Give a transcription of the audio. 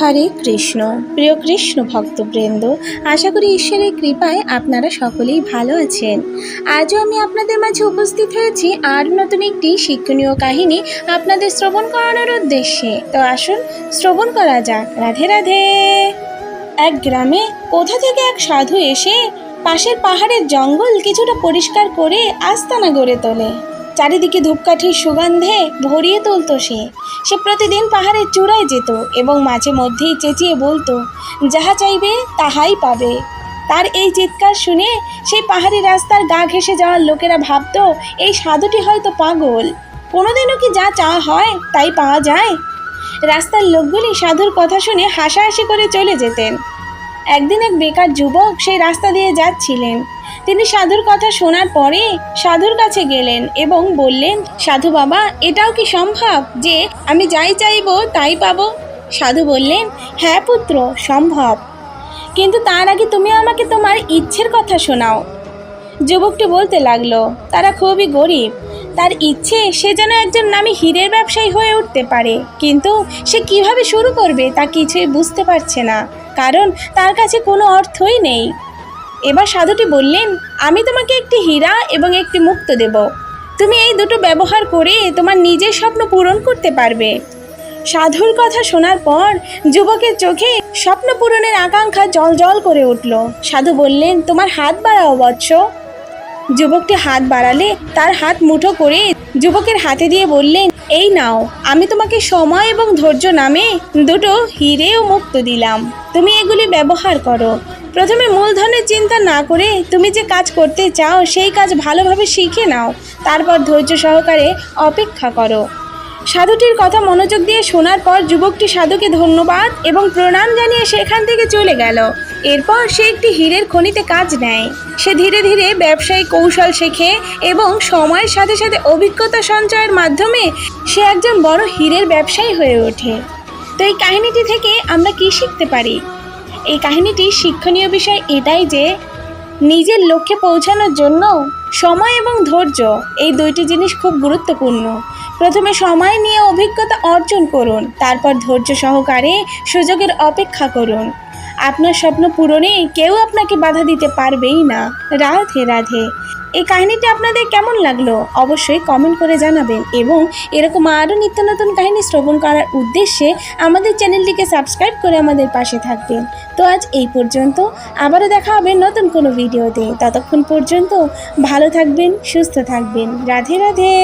হরে কৃষ্ণ। প্রিয় কৃষ্ণ ভক্তবৃন্দ, আশা করি ঈশ্বরের কৃপায় আপনারা সকলেই ভালো আছেন। আজও আমি আপনাদের মাঝে উপস্থিত হয়েছি আর নতুন একটি শিক্ষণীয় কাহিনী আপনাদের শ্রবণ করানোর উদ্দেশ্যে। তো আসুন, শ্রবণ করা যাক। রাধে রাধে। এক গ্রামে কোথা থেকে এক সাধু এসে পাশের পাহাড়ের জঙ্গল কিছুটা পরিষ্কার করে আস্তানা গড়ে তোলে। চারিদিকে ধূপকাঠির সুগন্ধে ভরিয়ে তুলতো সে। সে প্রতিদিন পাহাড়ের চূড়ায় যেত এবং মাঝে মধ্যেই চেঁচিয়ে বলতো, যাহা চাইবে, তাহাই পাবে। তার এই চিৎকার শুনে সেই পাহাড়ি রাস্তার গা ঘেঁষে যাওয়ার লোকেরা ভাবতো, এই সাধুটি হয়তো পাগল। কোনোদিনও কি যা চাওয়া হয়, তাই পাওয়া যায়? রাস্তার লোকগুলি সাধুর কথা শুনে হাসাহাসি করে চলে যেতেন। একদিন এক বেকার যুবক সেই রাস্তা দিয়ে যাচ্ছিলেন। তিনি সাধুর কথা শোনার পরে সাধুর কাছে গেলেন এবং বললেন, সাধু বাবা, এটাও কি সম্ভব যে আমি যাই চাইব তাই পাবো? সাধু বললেন হ্যাঁ পুত্র, সম্ভব। কিন্তু তার আগে তুমি আমাকে তোমার ইচ্ছের কথা শোনাও। যুবকটি বলতে লাগল, তারা খুবই গরিব। তার ইচ্ছে সে যেন একজন নামী হীরের ব্যবসায়ী হয়ে উঠতে পারে। কিন্তু সে কীভাবে শুরু করবে তা কিছুই বুঝতে পারছে না। কারণ তার কাছে কোনো অর্থই নেই। এবার সাধুটি বললেন, আমি তোমাকে একটি হীরা এবং একটি মুক্ত দেব। তুমি এই দুটো ব্যবহার করে তোমার নিজের স্বপ্ন পূরণ করতে পারবে। সাধুর কথা শোনার পর যুবকের চোখে স্বপ্ন পূরণের আকাঙ্ক্ষা জল জল করে উঠল। সাধু বললেন, তোমার হাত বাড়াও বৎস। যুবকটি হাত বাড়ালে তার হাত মুঠো করে যুবকের হাতে দিয়ে বললেন, এই নাও, আমি তোমাকে সময় এবং ধৈর্য নামে দুটো হিরেও মুক্ত দিলাম। তুমি এগুলি ব্যবহার করো। প্রথমে মূলধনের চিন্তা না করে তুমি যে কাজ করতে চাও, সেই কাজ ভালোভাবে শিখে নাও। তারপর ধৈর্য সহকারে অপেক্ষা করো। সাধুটির কথা মনোযোগ দিয়ে শোনার পর যুবকটি সাধুকে ধন্যবাদ এবং প্রণাম জানিয়ে সেখান থেকে চলে গেল। এরপর সে একটি হীরের খনিতে কাজ নেয়। সে ধীরে ধীরে ব্যবসায়িক কৌশল শেখে এবং সময়ের সাথে সাথে অভিজ্ঞতা সঞ্চয়ের মাধ্যমে সে একজন বড় হীরের ব্যবসায়ী হয়ে ওঠে। তো এই কাহিনীটি থেকে আমরা কি শিখতে পারি? এই কাহিনীটির শিক্ষণীয় বিষয় এটাই যে, নিজের লক্ষ্যে পৌঁছানোর জন্য সময় এবং ধৈর্য এই দুইটি জিনিস খুব গুরুত্বপূর্ণ। প্রথমে সময় নিয়ে অভিজ্ঞতা অর্জন করুন, তারপর ধৈর্য সহকারে সুযোগের অপেক্ষা করুন। আপনার স্বপ্ন পূরণে কেউ আপনাকে বাধা দিতে পারবেই না। রাধে রাধে। এই কাহিনীটি আপনাদের কেমন লাগল? অবশ্যই কমেন্ট করে জানাবেন এবং এরকম আরও নিত্য নতুন কাহিনী শ্রবণ করার উদ্দেশ্যে আমাদের চ্যানেলটিকে সাবস্ক্রাইব করে আমাদের পাশে থাকবেন। তো আজ এই পর্যন্ত। আবারও দেখা হবে নতুন কোনো ভিডিওতে ততক্ষণ পর্যন্ত ভালো থাকবেন, সুস্থ থাকবেন। রাধে রাধে।